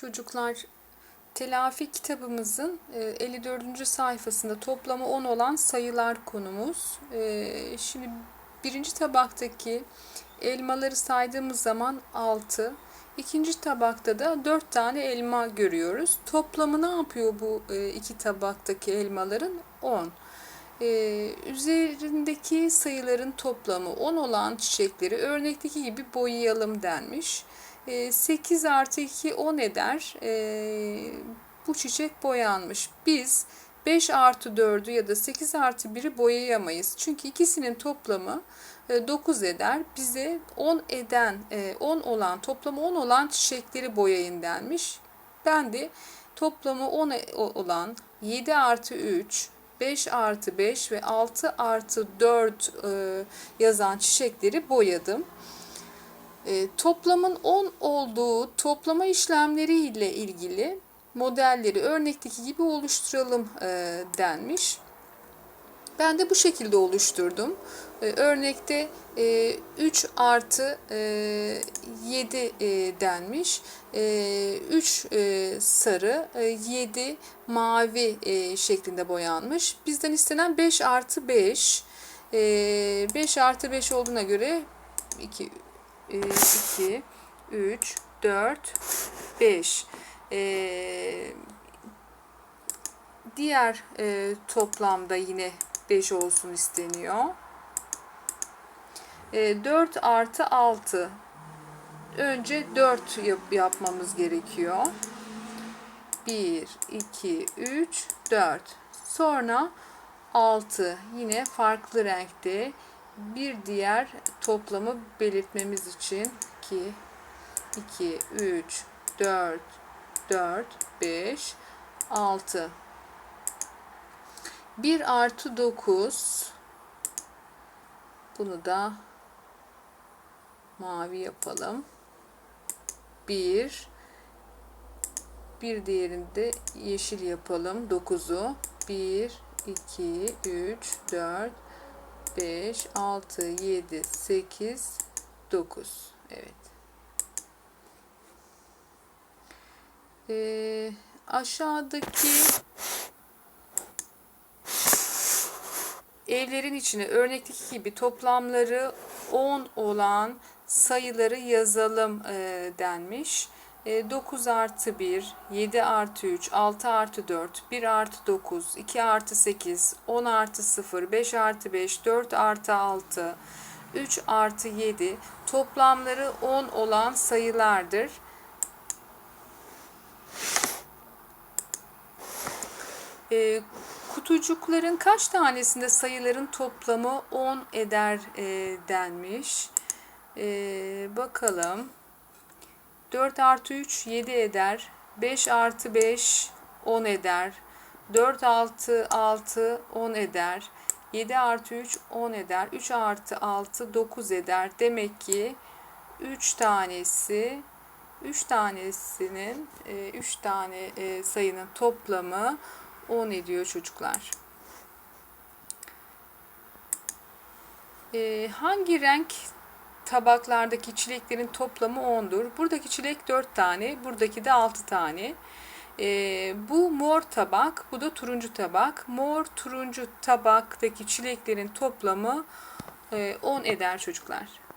Çocuklar telafi kitabımızın e, 54. sayfasında toplamı 10 olan sayılar konumuz. E, Şimdi birinci tabaktaki elmaları saydığımız zaman 6. İkinci tabakta da 4 tane elma görüyoruz. Toplamı ne yapıyor bu e, iki tabaktaki elmaların? 10. Ee, üzerindeki sayıların toplamı 10 olan çiçekleri örnekteki gibi boyayalım denmiş. Ee, 8 artı 2 10 eder. Ee, bu çiçek boyanmış. Biz 5 artı 4'ü ya da 8 artı 1'i boyayamayız. Çünkü ikisinin toplamı e, 9 eder. Bize 10 eden, e, 10 olan, toplamı 10 olan çiçekleri boyayın denmiş. Ben de toplamı 10 olan 7 artı 3, 5 artı 5 ve 6 artı 4 e, yazan çiçekleri boyadım. E, toplamın 10 olduğu toplama işlemleri ile ilgili modelleri örnekteki gibi oluşturalım e, denmiş. Ben de bu şekilde oluşturdum. Ee, örnekte e, 3 artı e, 7 e, denmiş. E, 3 e, sarı, e, 7 mavi şeklinde boyanmış. Bizden istenen 5 artı 5. E, 5 artı 5 olduğuna göre 2, e, 2 3, 4, 5. E, diğer e, toplamda yine 5 olsun isteniyor. E, 4 artı 6. Önce 4 yap yapmamız gerekiyor. 1, 2, 3, 4. Sonra 6. Yine farklı renkte bir diğer toplamı belirtmemiz için 2, 2, 3, 4, 4, 5, 6. 1 artı 9 bunu da mavi yapalım 1 bir diğerini de yeşil yapalım 9'u 1 2 3 4 5 6 7 8 9 evet ee, aşağıdaki evlerin içine örnekteki gibi toplamları 10 olan sayıları yazalım e, denmiş. E, 9 artı 1, 7 artı 3, 6 artı 4, 1 artı 9, 2 artı 8, 10 artı 0, 5 artı 5, 4 artı 6, 3 artı 7 toplamları 10 olan sayılardır. E, kutucukların kaç tanesinde sayıların toplamı 10 eder e, denmiş. E, bakalım. 4 artı 3 7 eder. 5 artı 5 10 eder. 4 artı 6 10 eder. 7 artı 3 10 eder. 3 artı 6 9 eder. Demek ki 3 tanesi 3 tanesinin 3 tane e, sayının toplamı 10 ediyor çocuklar. Ee, hangi renk tabaklardaki çileklerin toplamı 10'dur? Buradaki çilek 4 tane, buradaki de 6 tane. Ee, bu mor tabak, bu da turuncu tabak. Mor turuncu tabaktaki çileklerin toplamı e, 10 eder çocuklar.